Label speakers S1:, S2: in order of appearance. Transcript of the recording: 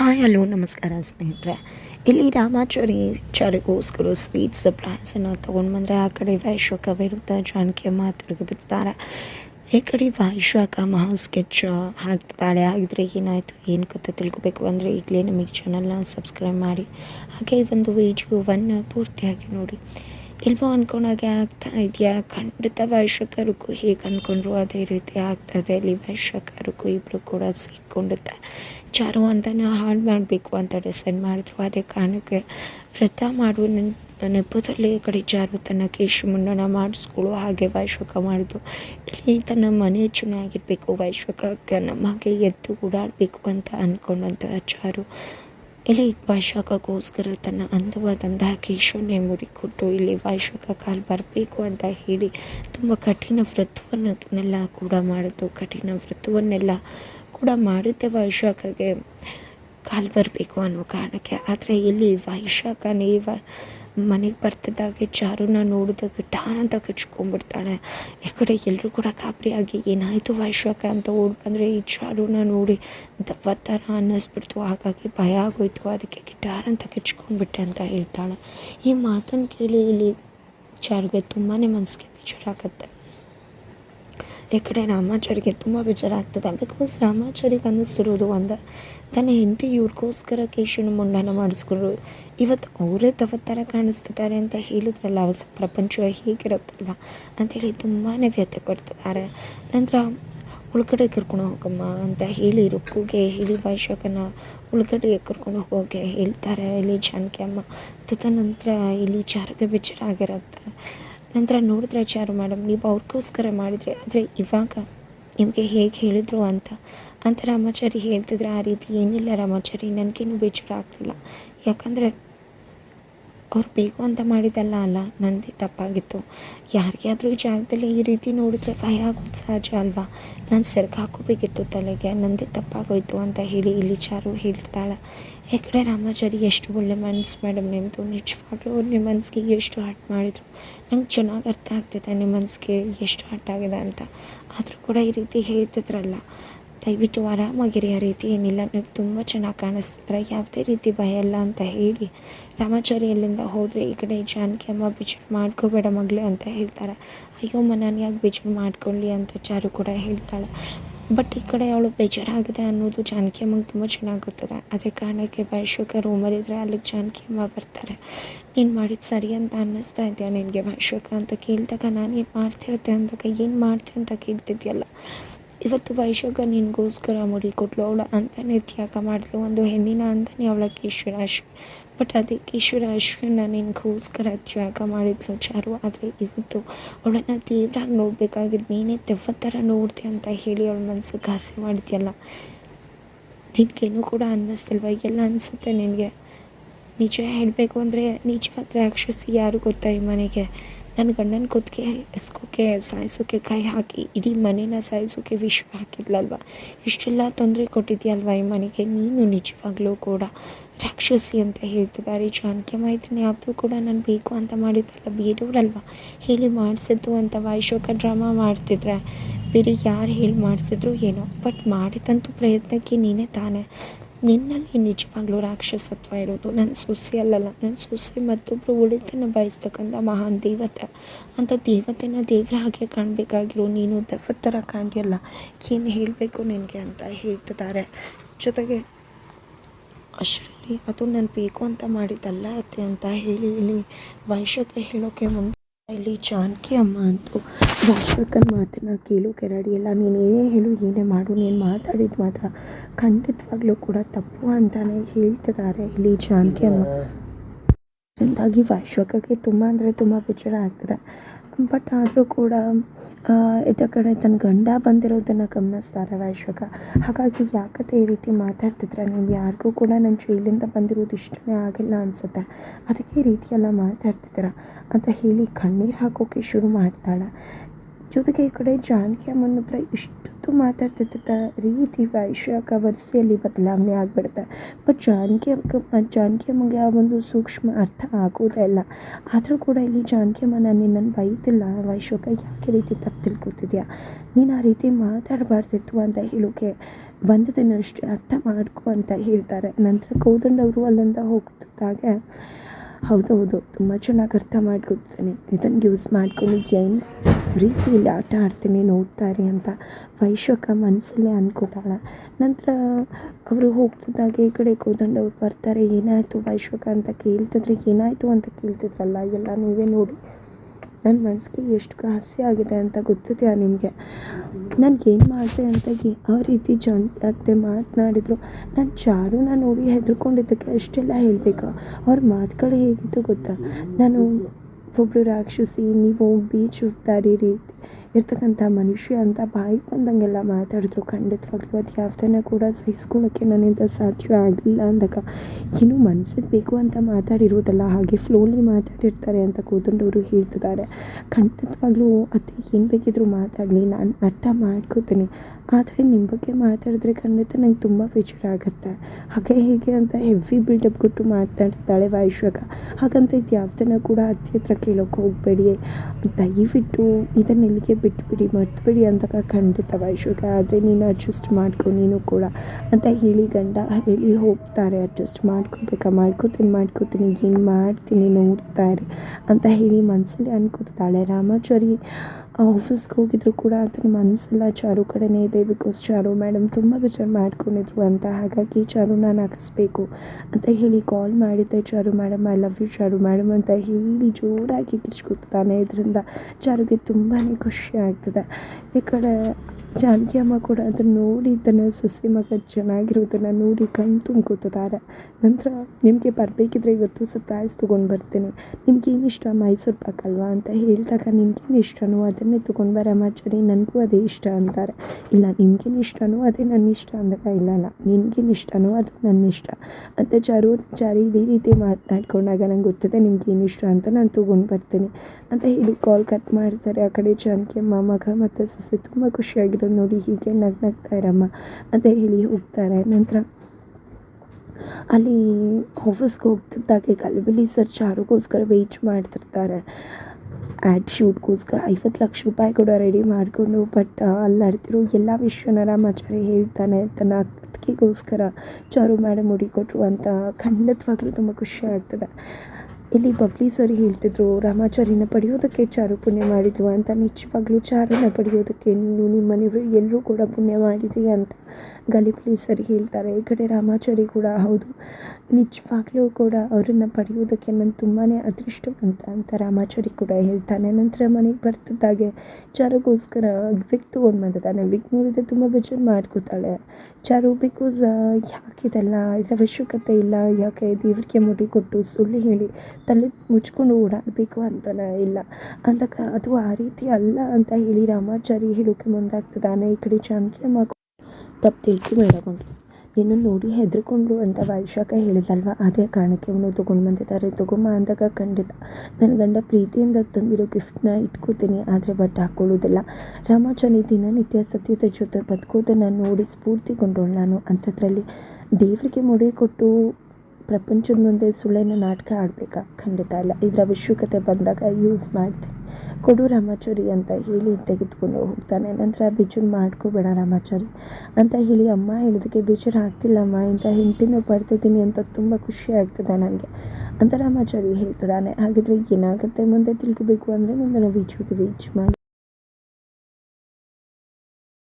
S1: Hi, hello, ನಮಸ್ಕಾರ ಸ್ನೇಹಿತರೆ. ಇಲ್ಲಿ ರಾಮಾಚಾರಿ ಚಾರಿಗೋಸ್ಕರ ಸ್ವೀಟ್ ಸರ್ಪ್ರೈಸನ್ನು ತೊಗೊಂಡು ಬಂದರೆ ಆ ಕಡೆ ವೈಶ್ವಕ ವಿರುದ್ಧ, ಜಾನಕಿ ಅಮ್ಮ ತಿರುಗಿ ಬಿಡ್ತಾರೆ. ಈ ಕಡೆ ವೈಶ್ವಕ ಮಹಾ ಸ್ಕೆಚ್ ಹಾಕ್ತಾಳೆ ಆಗಿದ್ರೆ ಏನಾಯಿತು, ಏನು ಕತೆ ತಿಳ್ಕೊಬೇಕು ಅಂದರೆ ಈಗಲೇ ನಮಗೆ ಚಾನಲ್ನ ಸಬ್ಸ್ಕ್ರೈಬ್ ಮಾಡಿ. ಹಾಗೆ ಈ ಒಂದು ವಿಡಿಯೋವನ್ನು ಪೂರ್ತಿಯಾಗಿ ನೋಡಿ. ಇಲ್ವೋ ಅಂದ್ಕೊಂಡಾಗೆ ಆಗ್ತಾ ಇದೆಯಾ? ಖಂಡಿತ ವೈಶ್ವಕರಿಗೂ ಹೇಗೆ ಅಂದ್ಕೊಂಡ್ರು ಅದೇ ರೀತಿ ಆಗ್ತದೆ. ಇಲ್ಲಿ ವೈಶ್ವಕರಿಗೂ ಇಬ್ಬರು ಕೂಡ ಸಿಕ್ಕೊಂಡಿದ್ದೆ ಚಾರು ಅಂತನ ಹಾಳು ಮಾಡಬೇಕು ಅಂತ ಡಿಸೈಡ್ ಮಾಡಿದ್ರು. ಅದೇ ಕಾರಣಕ್ಕೆ ವ್ರತ ಮಾಡುವ ನೆಪದಲ್ಲಿ ಈ ಕಡೆ ಚಾರು ತನ್ನ ಕೇಶು ಮುಂಡನ ಮಾಡಿಸ್ಕೊಳ್ಳೋ ಹಾಗೆ ವೈಶ್ವಕ ಮಾಡಿದ್ದು. ಇಲ್ಲಿ ತನ್ನ ಮನೆ ಚೆನ್ನಾಗಿರಬೇಕು ವೈಶ್ವಕಕ್ಕೆ ನಮಗೆ ಎದ್ದು ಓಡಾಡಬೇಕು ಅಂತ ಅಂದ್ಕೊಂಡಂಥ ಚಾರು ಇಲ್ಲಿ ವೈಶಾಖಕ್ಕೋಸ್ಕರ ತನ್ನ ಅಂದವಾದಂತಹ ಕೇಶವನ್ನೇ ಮುಡಿಕೊಟ್ಟು ಇಲ್ಲಿ ವೈಶಾಖ ಕಾಲು ಬರಬೇಕು ಅಂತ ಹೇಳಿ ತುಂಬ ಕಠಿಣ ವ್ರತವನ್ನೆಲ್ಲ ಕೂಡ ಮಾಡಿದ್ದು. ಕಠಿಣ ವ್ರತವನ್ನೆಲ್ಲ ಕೂಡ ಮಾಡುತ್ತೆ ವೈಶಾಖಗೆ ಕಾಲು ಬರಬೇಕು ಅನ್ನೋ ಕಾರಣಕ್ಕೆ. ಆದರೆ ಇಲ್ಲಿ ವೈಶಾಖನೇ ವ ಮನೆಗೆ ಬರ್ತಿದ್ದಾಗೆ ಚಾರುನ ನೋಡಿದಾಗ ಟಾನ್ ಅಂತ ಕಚ್ಕೊಂಡ್ಬಿಡ್ತಾಳೆ ಈ ಕಡೆ ಎಲ್ಲರೂ ಕೂಡ ಗಾಬರಿಯಾಗಿ ಏನಾಯಿತು ವೈಶ್ವಕ ಅಂತ ಓಡಿ ಬಂದರೆ ಈ ಚಾರುನ ನೋಡಿ ದವ್ವ ಥರ ಅನ್ನಿಸ್ಬಿಡ್ತು. ಹಾಗಾಗಿ ಭಯ ಆಗೋಯ್ತು. ಅದಕ್ಕೆ ಗಿಟಾರ್ ಅಂತ ಕಿಚ್ಕೊಂಡ್ಬಿಟ್ಟೆ ಅಂತ ಹೇಳ್ತಾಳೆ. ಈ ಮಾತನ್ನು ಕೇಳಿ ಇಲ್ಲಿ ಚಾರುಗೆ ತುಂಬಾ ಮನಸ್ಸಿಗೆ ಬೇಜಾರಾಗತ್ತೆ. ಈ ಕಡೆ ರಾಮಾಚಾರಿಗೆ ತುಂಬ ಬೇಜಾರಾಗ್ತದೆ. ಬಿಕಾಸ್ ರಾಮಾಚಾರಿಗೆ ಅನ್ನಿಸ್ತಿರೋದು ಒಂದು. ತನ್ನ ಹೆಂಡತಿ ಇವ್ರಿಗೋಸ್ಕರ ಕೇಶನ ಮುಂಡನ ಮಾಡಿಸ್ಕೊಂಡ್ರು ಇವತ್ತು ಅವರೇ ತವತ್ತರ ಕಾಣಿಸ್ತಿದ್ದಾರೆ ಅಂತ ಹೇಳಿದ್ರಲ್ಲ ಅವಸ ಪ್ರಪಂಚ ಹೀಗಿರುತ್ತಲ್ವ? ಅಂಥೇಳಿ ತುಂಬಾ ವ್ಯಥೆ ಪಡ್ತಿದ್ದಾರೆ. ನಂತರ, ಉಳ್ಕಡೆ ಕರ್ಕೊಂಡು ಹೋಗಮ್ಮ ಅಂತ ಹೇಳಿ ರುಕ್ಕುಗೆ ಹೇಳಿ ವೈಶಾಖನ ಉಳ್ಕಡೆಗೆ ಕರ್ಕೊಂಡು ಹೋಗಿ ಹೇಳ್ತಾರೆ ಇಲ್ಲಿ ಜಾನಕಿ ಅಮ್ಮ. ತದನಂತರ ಇಲ್ಲಿ ಜಾರಿಗೆ ಬೇಜಾರಾಗಿರುತ್ತೆ. ನಂತರ ನೋಡಿದ್ರೆ ಚಾರು ಮೇಡಮ್, ನೀವು ಅವ್ರಿಗೋಸ್ಕರ ಮಾಡಿದರೆ, ಆದರೆ ಇವಾಗ ನಿಮಗೆ ಹೇಗೆ ಹೇಳಿದರು ಅಂತ. ಅಂತ ರಾಮಾಚಾರಿ ಹೇಳ್ತಿದ್ರೆ ಆ ರೀತಿ ಏನಿಲ್ಲ ರಾಮಾಚಾರಿ, ನನಗೇನು ಬೇಜಾರಾಗ್ತಿಲ್ಲ. ಯಾಕಂದರೆ ಅವ್ರು ಬೇಕು ಅಂತ ಮಾಡಿದ್ದಲ್ಲ ಅಲ್ಲ, ನಂದೇ ತಪ್ಪಾಗಿತ್ತು. ಯಾರಿಗಾದರೂ ಜಾಗದಲ್ಲಿ ಈ ರೀತಿ ನೋಡಿದ್ರೆ ಭಯ ಆಗೋದು ಸಹಜ ಅಲ್ವಾ? ನಾನು ಸೆರ್ಗ ಹಾಕೋಬೇಕಿತ್ತು ತಲೆಗೆ, ನಂದೇ ತಪ್ಪಾಗೋಯ್ತು ಅಂತ ಹೇಳಿ ಇಲ್ಲಿ ಚಾರು ಹೇಳ್ತಾಳೆ. ಈ ಕಡೆ ರಾಮಾಚಾರಿ, ಎಷ್ಟು ಒಳ್ಳೆ ಮನ್ಸು ಮೇಡಮ್ ನಿಮ್ಮದು ನಿಜವಾಗ್ಲೂ ಅವ್ರು ನಿಮ್ಮ ಮನಸ್ಸಿಗೆ ಎಷ್ಟು ಹರ್ಟ್ ಮಾಡಿದರು. ನಂಗೆ ಚೆನ್ನಾಗಿ ಅರ್ಥ ಆಗ್ತಿದೆ ನಿಮ್ಮ ಮನಸ್ಸಿಗೆ ಎಷ್ಟು ಹರ್ಟ್ ಆಗಿದೆ ಅಂತ. ಆದರೂ ಕೂಡ ಈ ರೀತಿ ಹೇಳ್ತಿದ್ರಲ್ಲ. ದಯವಿಟ್ಟು ಆರಾಮಾಗಿರಿ. ಆ ರೀತಿ ಏನಿಲ್ಲ. ನೀವು ತುಂಬ ಚೆನ್ನಾಗಿ ಕಾಣಿಸ್ತಿದ್ರೆ ಯಾವುದೇ ರೀತಿ ಭಯ ಇಲ್ಲ ಅಂತ ಹೇಳಿ ರಾಮಾಚಾರಿ ಎಲ್ಲಿಂದ ಹೋದರೆ ಈ ಕಡೆ ಜಾನಕಿ ಅಮ್ಮ ಮಾಡ್ಕೋಬೇಡ ಮಗಳೇ ಅಂತ ಹೇಳ್ತಾರೆ. ಅಯ್ಯೋ ನಾನು ಯಾಕೆ ಮಾಡ್ಕೊಳ್ಳಿ ಅಂತ ಚಾರು ಕೂಡ ಹೇಳ್ತಾಳೆ. ಬಟ್ ಈ ಕಡೆ ಅವಳು ಬೇಜಾರಾಗಿದೆ ಅನ್ನೋದು ಜಾನಕಿ ಅಮ್ಮಗೆ ತುಂಬ ಚೆನ್ನಾಗುತ್ತದೆ ಅದೇ ಕಾರಣಕ್ಕೆ ವೈಶ್ವಕ ರೂಮಲ್ಲಿದ್ದರೆ ಅಲ್ಲಿಗೆ ಜಾನಕಿ ಅಮ್ಮ ಬರ್ತಾರೆ. ನೀನು ಮಾಡಿದ್ದು ಸರಿ ಅಂತ ಅನ್ನಿಸ್ತಾ ಇದೆಯಾ ನಿನಗೆ ಭಾಷಕ ಅಂತ ಕೇಳಿದಾಗ, ನಾನು ಏನು ಮಾಡ್ತೀಯತ್ತೆ ಅಂದಾಗ, ಏನು ಮಾಡ್ತೆ? ಅಂತ ಕೇಳ್ತಿದ್ಯಲ್ಲ. ಇವತ್ತು ವೈಶಾಖ ನಿನಗೋಸ್ಕರ ಮುಡಿಕೊಟ್ಲು ಅವಳು ಅಂತಲೇ ತ್ಯಾಗ ಮಾಡಿದ್ಲು ಒಂದು ಹೆಣ್ಣಿನ ಅಂತಾನೆ ಅವಳ ಕೇಶ್ವರ ಅಶ್ವಿ ಬಟ್ ಅದೇ ಕೇಶ್ವರ ಅಶ್ವಿನ ನಿನಗೋಸ್ಕರ ತ್ಯಾಗ ಮಾಡಿದ್ಲು ಚಾರು. ಆದರೆ ಇವತ್ತು ಅವಳನ್ನು ತೀವ್ರವಾಗಿ ನೋಡಬೇಕಾಗಿದ್ದು ನೀನೇ ದೆವ್ವ ಥರ ನೋಡಿದೆ ಅಂತ ಹೇಳಿ ಅವಳ ಮನಸ್ಸಿಗೆ ಆಸೆ ಮಾಡಿದ್ಯಲ್ಲ. ನಿನಗೇನು ಕೂಡ ಅನ್ನಿಸ್ತಿಲ್ವ? ಎಲ್ಲ ಅನಿಸುತ್ತೆ ನಿನಗೆ. ನಿಜ ಹೇಳಬೇಕು ಅಂದರೆ ನಿಜವಾದ ರಾಕ್ಷಸಿ ಯಾರು ಗೊತ್ತಾ ಮನೆಗೆ? ನನ್ನ ಗಂಡನ ಕೂತ್ಗೆ ಎಸ್ಕೋಕೆ ಸಾಯಿಸೋಕೆ ಕೈ ಹಾಕಿ, ಇಡೀ ಮನೇನ ಸಾಯಿಸೋಕೆ ವಿಷ ಹಾಕಿದ್ಲಲ್ವ? ಇಷ್ಟೆಲ್ಲ ತೊಂದರೆ ಕೊಟ್ಟಿದ್ಯಲ್ವ ಈ ಮನೆಗೆ? ನೀನು ನಿಜವಾಗ್ಲೂ ಕೂಡ ರಾಕ್ಷಸಿ ಅಂತ ಹೇಳ್ತಿದ್ದಾರೆ. ಜಾನಕಿ ಮಾಹಿತಿನ ಯಾವುದೂ ಕೂಡ ನಾನು ಬೇಕು ಅಂತ ಮಾಡಿದ್ದಲ್ಲ, ಬೇರೆಯವರಲ್ವ? ಹೇಳಿ ಮಾಡಿಸಿದ್ದು ಅಂತ ವೈಶೋಕ ಡ್ರಾಮಾ ಮಾಡ್ತಿದ್ರೆ. ಬೇರೆ ಯಾರು ಹೇಳಿ ಮಾಡಿಸಿದ್ರು ಏನೋ? ಬಟ್ ಮಾಡಿದಂತೂ ಪ್ರಯತ್ನಕ್ಕೆ ನೀನೇ ತಾನೇ. ನಿನ್ನಲ್ಲಿ ನಿಜವಾಗ್ಲೂ ರಾಕ್ಷಸತ್ವ ಇರೋದು. ನನ್ನ ಸೊಸೆ ಅಲ್ಲಲ್ಲ ನನ್ನ ಸೊಸೆ ಮತ್ತೊಬ್ಬರು ಒಳಿತನ್ನು ಬಯಸ್ತಕ್ಕಂಥ ಮಹಾನ್ ದೇವತೆ. ಅಂತ ದೇವತೆನ ದೇವರ ಹಾಗೆ ಕಾಣಬೇಕಾಗಿರೋ ನೀನು ದೆವ್ವ ಥರ ಏನು ಹೇಳಬೇಕು ನಿನಗೆ ಅಂತ ಹೇಳ್ತಿದ್ದಾರೆ. ಜೊತೆಗೆ ಅಷ್ಟರಲ್ಲಿ ಅದು ನಾನು ಬೇಕು ಅಂತ ಮಾಡಿದ್ದಲ್ಲ ಅತ್ತೆ ಅಂತ ಹೇಳಿ, ಇಲ್ಲಿ ವೈಶಕ್ಕೆ ಹೇಳೋಕ್ಕೆ ಮುಂದೆ ಇಲ್ಲಿ ಜಾನಕಿ ಅಮ್ಮ ಅಂತೂ. ವೈಶ್ವಕನ ಮಾತನ್ನ ಕೇಳು ಕೆರಡಿಯಲ್ಲ ನೀನು ಏನೇ ಹೇಳು, ಏನೇ ಮಾಡು, ನೀನು ಮಾತಾಡಿದ್ದು ಮಾತ್ರ. ಖಂಡಿತವಾಗ್ಲೂ ಕೂಡ ತಪ್ಪು ಅಂತಾನೆ ಹೇಳ್ತಿದ್ದಾರೆ ಇಲ್ಲಿ ಜಾನಕಿ ಅಮ್ಮ. ಅದರಿಂದಾಗಿ ವೈಶ್ವಕಕ್ಕೆ ತುಂಬ ಅಂದರೆ ತುಂಬ ವಿಚಾರ ಆಗ್ತದೆ. ಬಟ್ ಆದರೂ ಕೂಡ ಇದ ಕಡೆ ತನ್ನ ಗಂಡ ಬಂದಿರೋದನ್ನು ಗಮನಿಸ್ತಾರೆ ವೈಶ್ವಕ ಹಾಗಾಗಿ ಯಾಕತ್ತೆ ಈ ರೀತಿ ಮಾತಾಡ್ತಿದ್ರೆ ನೀವು ಯಾರಿಗೂ ಕೂಡ ನನ್ನ ಜೈಲಿಂದ ಬಂದಿರೋದು ಇಷ್ಟನೇ ಆಗಿಲ್ಲ ಅನಿಸುತ್ತೆ. ಅದಕ್ಕೆ ಈ ರೀತಿ ಎಲ್ಲ ಮಾತಾಡ್ತಿದ್ದೀರ ಅಂತ ಹೇಳಿ ಕಣ್ಣೀರು ಹಾಕೋಕೆ ಶುರು ಮಾಡ್ತಾಳೆ. ಜೊತೆಗೆ ಈ ಕಡೆ ಜಾನಕಿ ಅಮ್ಮನ ಹತ್ರ ಇಷ್ಟೊತ್ತು ಮಾತಾಡ್ತಿದ್ದ ರೀತಿ ವೈಶಾಖ ವರ್ಸಿಯಲ್ಲಿ ಬದಲಾವಣೆ ಆಗಿಬಿಡುತ್ತೆ. ಬಟ್ ಜಾನಕಿ ಅಕ್ಕ ಜಾನಕಿ ಅಮ್ಮಗೆ ಆ ಒಂದು ಸೂಕ್ಷ್ಮ ಅರ್ಥ ಆಗೋದೇ ಇಲ್ಲ. ಆದರೂ ಕೂಡ ಇಲ್ಲಿ ಜಾನಕಿ ಅಮ್ಮ ನಾನು ನಿನ್ನನ್ನು ಬೈತಿಲ್ಲ. ವೈಶಾಖ ಯಾಕೆ ರೀತಿ ತಪ್ಪು ತಿಳ್ಕೊತಿದ್ಯಾ? ನೀನು ಆ ರೀತಿ ಮಾತಾಡಬಾರ್ದಿತ್ತು ಅಂತ ಹೇಳೋಕೆ ಬಂದದನ್ನು ಅಷ್ಟೇ ಅರ್ಥ ಮಾಡ್ಕೊ ಅಂತ ಹೇಳ್ತಾರೆ. ನಂತರ ಕೌದಂಡವರು ಅಲ್ಲಿಂದ ಹೋಗ್ತಿದ್ದಾಗೆ ಹೌದೌದು ತುಂಬ ಚೆನ್ನಾಗಿ ಅರ್ಥ ಮಾಡ್ಕೊತಾನೆ ಇದನ್ನು ಯೂಸ್ ಮಾಡಿಕೊಂಡು ಏನು ರೀತಿಯಲ್ಲಿ ಆಟ ಆಡ್ತೀನಿ, ನೋಡ್ತಾರೆ ಅಂತ ವೈಶಾಖ ಮನಸ್ಸಲ್ಲೇ ಅಂದ್ಕೊತಾಳೆ ನಂತರ ಅವರು ಹೋಗ್ತಿದ್ದಾಗ, ಈ ಕಡೆ ಕೋದಂಡವ್ರು ಬರ್ತಾರೆ, ಏನಾಯಿತು ವೈಶಾಖ ಅಂತ ಕೇಳ್ತಿದ್ರೆ, ಏನಾಯಿತು ಅಂತ ಕೇಳ್ತಿದ್ರಲ್ಲ, ಎಲ್ಲ ನೀವೇ ನೋಡಿ. ನನ್ನ ಮನಸ್ಸಿಗೆ ಎಷ್ಟು ಹಾಸ್ಯ ಆಗಿದೆ ಅಂತ ಗೊತ್ತಿದೆಯಾ ನಿಮಗೆ? ಏನು ಮಾಡಿದೆ ಅಂತ ಯಾವ ರೀತಿ ಜನ ಅತ್ತೆ ಮಾತನಾಡಿದ್ರು. ನಾನು ಚಾರುನ ನೋಡಿ ಹೆದರ್ಕೊಂಡಿದ್ದಕ್ಕೆ ಅಷ್ಟೆಲ್ಲ ಹೇಳಬೇಕು? ಅವ್ರ ಮಾತುಗಳು ಹೇಗಿತ್ತು ಗೊತ್ತಾ? ನಾನು ಒಬ್ಬರು ರಾಕ್ಷಸಿ, ನೀವು ಬೀಚ್ ದಾರಿ ರೀತಿ ಇರ್ತಕ್ಕಂಥ ಮನುಷ್ಯ ಅಂತ ಬಾಯಿಗೆ ಬಂದಂಗೆಲ್ಲ ಮಾತಾಡಿದ್ರು. ಖಂಡಿತವಾಗ್ಲೂ ಅದು ಯಾವ್ದನ್ನು ಕೂಡ ಸಹಿಸ್ಕೊಳ್ಳೋಕ್ಕೆ ನನ್ನಿಂದ ಸಾಧ್ಯ ಆಗಲಿಲ್ಲ ಅಂದಾಗ ಏನು ಮನಸ್ಸಿಗೆ ಬೇಕು ಅಂತ ಮಾತಾಡಿರೋದಲ್ಲ, ಹಾಗೆ ಫ್ಲೋಲಿ ಮಾತಾಡಿರ್ತಾರೆ ಅಂತ ಕೂತಂಡವರು ಹೇಳ್ತಿದ್ದಾರೆ. ಖಂಡಿತವಾಗ್ಲೂ ಅದು ಏನು ಬೇಕಿದ್ರು ಮಾತಾಡಲಿ, ನಾನು ಅರ್ಥ ಮಾಡ್ಕೋತೀನಿ. ಆದರೆ ನಿಮ್ಮ ಬಗ್ಗೆ ಮಾತಾಡಿದ್ರೆ ಖಂಡಿತ ನಂಗೆ ತುಂಬ ಬೇಜಾರು ಆಗುತ್ತೆ ಹಾಗೆ ಹೇಗೆ ಅಂತ ಹೆವಿ ಬಿಲ್ಡಪ್ ಕೊಟ್ಟು ಮಾತಾಡ್ತಾಳೆ ವೈಶ್ವಕ. ಹಾಗಂತ ಇದು ಯಾವ್ದನ್ನು ಕೂಡ ಅತ್ತೆ ಹತ್ರ ಕೇಳೋಕೆ ಹೋಗಬೇಡಿ. ದಯವಿಟ್ಟು ಇದನ್ನ ಇಲ್ಲಿಗೆ ಬಿಟ್ಬಿಡಿ ಮರ್ತುಬಿಡಿ ಅಂದಾಗ ಖಂಡಿತ ಶುಗ ಆದರೆ ನೀನು ಅಡ್ಜಸ್ಟ್ ಮಾಡ್ಕೊ, ನೀನು ಕೂಡ. ಅಂತ ಹೇಳಿ ಗಂಡ ಹೇಳಿ ಹೋಗ್ತಾರೆ. ಅಡ್ಜಸ್ಟ್ ಮಾಡ್ಕೋಬೇಕಾ ಮಾಡ್ಕೋತೀನಿ ಮಾಡ್ಕೋತೀನಿ. ಏನು ಮಾಡ್ತೀನಿ? ನೋಡ್ತಾರೆ. ಅಂತ ಹೇಳಿ ಮನಸ್ಸಲ್ಲಿ ಅನ್ಕೋತಾಳೆ ರಾಮಾಚಾರಿ. ಆಫೀಸ್ಗೆ ಹೋಗಿದ್ರು ಕೂಡ ಅದನ್ನ ಮನಸ್ಸೆಲ್ಲ ಚಾರು ಕಡೆನೇ ಇದೆ ಬಿಕಾಸ್ ಚಾರು ಮೇಡಮ್ ತುಂಬ ಬೇಜಾರು ಮಾಡ್ಕೊಂಡಿದ್ರು ಅಂತ. ಹಾಗಾಗಿ ಚಾರು ನಾನು ಹಾಕಿಸ್ಬೇಕು ಅಂತ ಹೇಳಿ ಕಾಲ್ ಮಾಡಿದ್ದೆ Charu madam I love you Charu madam ಅಂತ ಹೇಳಿ ಜೋರಾಗಿ ಕಿಚ್ಕೊಡ್ತಾನೆ ಇದರಿಂದ ಚಾರುಗೆ ತುಂಬಾ ಖುಷಿ ಆಗ್ತದೆ. ಈ ಕಡೆ ಜಾನಕಿ ಅಮ್ಮ ಕೂಡ ಅದನ್ನು ನೋಡಿ ತನ್ನ ಸೊಸೆ ಮಗ ಚೆನ್ನಾಗಿರೋದನ್ನು ನೋಡಿ ಕಣ್ಣು ತುಂಬ್ಕೊತಿದ್ದಾರೆ. ನಂತರ ನಿಮಗೆ ಬರಬೇಕಿದ್ರೆ ಇವತ್ತು ಸರ್ಪ್ರೈಸ್ ತೊಗೊಂಡು ಬರ್ತೀನಿ. ನಿಮ್ಗೇನು ಇಷ್ಟ? ಮೈಸೂರು ಪಾಕ್ ಅಲ್ವಾ? ಅಂತ ಹೇಳಿದಾಗ, ನಿಮ್ಗೇನು ಇಷ್ಟನೋ ಅದನ್ನೇ ತೊಗೊಂಡು ಬರಮಾಚಾರಿ ನನಗೂ ಅದೇ ಇಷ್ಟ ಅಂತಾರೆ. ಇಲ್ಲ, ನಿಮ್ಗೇನು ಇಷ್ಟನೋ ಅದೇ ನನ್ನ ಇಷ್ಟ ಅಂದಾಗ ಇಲ್ಲ ಇಲ್ಲ ನಿನ್ಗೇನು ಇಷ್ಟನೋ ಅದು ನನ್ನ ಇಷ್ಟ. ಅಂತ ಚಾರು ಚಾರಿ ಇದೇ ರೀತಿ ಮಾತನಾಡ್ಕೊಂಡಾಗ ನಂಗೆ ಗೊತ್ತಿದೆ ನಿಮ್ಗೇನು ಇಷ್ಟ ಅಂತ ನಾನು ತೊಗೊಂಡು ಬರ್ತೀನಿ ಅಂತ ಹೇಳಿ ಕಾಲ್ ಕಟ್ ಮಾಡ್ತಾರೆ ಆ ಕಡೆ ಜಾನಕಿ ಅಮ್ಮ, ಮಗ ಮತ್ತು ಸೊಸೆ ತುಂಬ ಖುಷಿಯಾಗಿರೋದು ನೋಡಿ ಹೀಗೆ ನಗ್ ನಗ್ತಾ ಇರಮ್ಮ ಅಂತ ಹೇಳಿ ಹೋಗ್ತಾರೆ. ನಂತರ ಅಲ್ಲಿ ಆಫೀಸ್ಗೆ ಹೋಗ್ತಿದ್ದಾಗೆ ಗಲಿಬಿಲಿ ಸರ್ ಚಾರುಗೋಸ್ಕರ ವೆಯ್ಟ್ ಮಾಡ್ತಿರ್ತಾರೆ. ಆ್ಯಡ್ ಶೂಟ್ಗೋಸ್ಕರ ಐವತ್ತು ಲಕ್ಷ ರೂಪಾಯಿ ಕೂಡ ರೆಡಿ ಮಾಡಿಕೊಂಡು ಬಟ್ ಅಲ್ಲಿ ನಡೆದಿರೋ ಎಲ್ಲ ವಿಷಯನ ರಾಮಾಚಾರಿ ಹೇಳ್ತಾನೆ, ತನ್ನ ಅತ್ತಿಗೆಗೋಸ್ಕರ ಚಾರು ಮೇಡಮ್ ಹುಡಿಕೊಟ್ರು ಅಂತ ಖಂಡಿತವಾಗ್ಲೂ ತುಂಬ ಖುಷಿ ಆಗ್ತದೆ. ಇಲ್ಲಿ ಬಬ್ಲಿ ಸರ್ ಹೇಳ್ತಿದ್ರು, ರಾಮಾಚಾರಿನ ಪಡೆಯೋದಕ್ಕೆ ಚಾರು ಪುಣ್ಯ ಮಾಡಿದ್ರು ಅಂತ. ನಿಜವಾಗ್ಲೂ ಚಾರುನ ಪಡೆಯೋದಕ್ಕೆ ನೀನು ನಿಮ್ಮ ಮನೆಯವರು ಎಲ್ಲರೂ ಕೂಡ ಪುಣ್ಯ ಮಾಡಿದೀಯ ಅಂತ ಗಲಿಪ್ಲಿ ಸರಿ ಹೇಳ್ತಾರೆ. ಈ ಕಡೆ ರಾಮಾಚಾರಿ ಕೂಡ ಹೌದು. ನಿಜವಾಗ್ಲೂ ಕೂಡ ಅವರನ್ನು ಪಡೆಯೋದಕ್ಕೆ ನಾನು ತುಂಬಾ ಅದೃಷ್ಟವಂತ ಅಂತ ರಾಮಾಚಾರಿ ಕೂಡ ಹೇಳ್ತಾನೆ. ನಂತರ ಮನೆಗೆ ಬರ್ತಿದ್ದಾಗೆ ಚಾರುಗೋಸ್ಕರ ವಿಗ್ ತೊಗೊಂಡು ಬಂದಿದ್ದಾನೆ ವಿಗ್ ನೋಡಿದ್ರೆ ತುಂಬ ಬೇಜಾರು ಮಾಡ್ಕೋತಾಳೆ. ಚಾರು, ಬಿಕಾಸ್ ಯಾಕೆ ಇದೆಲ್ಲ ಇದರ ಅವಶ್ಯಕತೆ ಇಲ್ಲ. ಯಾಕೆ ದೇವರಿಗೆ ಮುಡಿ ಕೊಟ್ಟು ಸುಳ್ಳು ಹೇಳಿ ತಲೆ ಮುಚ್ಕೊಂಡು ಓಡಾಡಬೇಕು ಅಂತಲೇ ಇಲ್ಲ. ಅಂದಾಗ ಅದು ಆ ರೀತಿ ಅಲ್ಲ ಅಂತ ಹೇಳಿ ರಾಮಾಚಾರಿ ಹೇಳೋಕೆ ಮುಂದಾಗ್ತದಾನೆ. ಈ ಕಡೆ ಜಾನಕಿ ಅಮ್ಮ ತಪ್ಪು ತಿಳ್ಕೊಬೇಡ ನಿನ್ನ ನೋಡಿ ಹೆದರ್ಕೊಂಡ್ರು ಅಂತ ವೈಶಾಖ ಹೇಳಿದಲ್ವ? ಅದೇ ಕಾರಣಕ್ಕೆ ಅವನು ತೊಗೊಂಡು ಬಂದಿದ್ದಾರೆ. ತೊಗೊಂಬ ಅಂದಾಗ ಖಂಡಿತ. ನನ್ನ ಗಂಡ ಪ್ರೀತಿಯಿಂದ ತಂದಿರೋ ಗಿಫ್ಟ್ನ ಇಟ್ಕೋತೀನಿ. ಆದರೆ ಬಟ್ ಹಾಕ್ಕೊಳ್ಳೋದಿಲ್ಲ ರಾಮಾಚಾರಿ ದಿನನಿತ್ಯ ಸತ್ಯದ ಜೊತೆ ಬದುಕೋದನ್ನು ನೋಡಿ ಸ್ಫೂರ್ತಿಗೊಂಡೋಳು ನಾನು. ಅಂಥದ್ರಲ್ಲಿ ದೇವರಿಗೆ ಮೊಡೆ ಕೊಟ್ಟು ಪ್ರಪಂಚದ ಮುಂದೆ ಸುಳ್ಳಿನ ನಾಟಕ ಆಡಬೇಕಾ? ಖಂಡಿತ ಇಲ್ಲ ಇದರ ಅವಶ್ಯಕತೆ ಬಂದಾಗ ಯೂಸ್ ಮಾಡ್ತೀನಿ. ಕೊಡು ರಾಮಾಚಾರಿ ಅಂತ ಹೇಳಿ ತೆಗೆದುಕೊಂಡು ಹೋಗ್ತಾನೆ. ನಂತರ ಬೇಜಾರು ಮಾಡ್ಕೋಬೇಡ ರಾಮಾಚಾರಿ ಅಂತ ಹೇಳಿ, ಅಮ್ಮ ಹೇಳಿದಕ್ಕೆ ಬೇಜಾರು ಆಗ್ತಿಲ್ಲಮ್ಮ, ಇಂಥ ಹೆಂಡತಿನೂ ಪಡ್ತಿದ್ದೀನಿ ಅಂತ ತುಂಬ ಖುಷಿ ಆಗ್ತದೆ ನನಗೆ ಅಂತ ರಾಮಾಚಾರಿ ಹೇಳ್ತಿದ್ದಾನೆ. ಹಾಗಿದ್ರೆ ಏನಾಗುತ್ತೆ? ಮುಂದೆ ತಿಳ್ಕೊಬೇಕು ಅಂದರೆ ಮುಂದಿನ ವೀಡಿಯೋಗೆ ವೀಚ್ ಮಾಡಿ.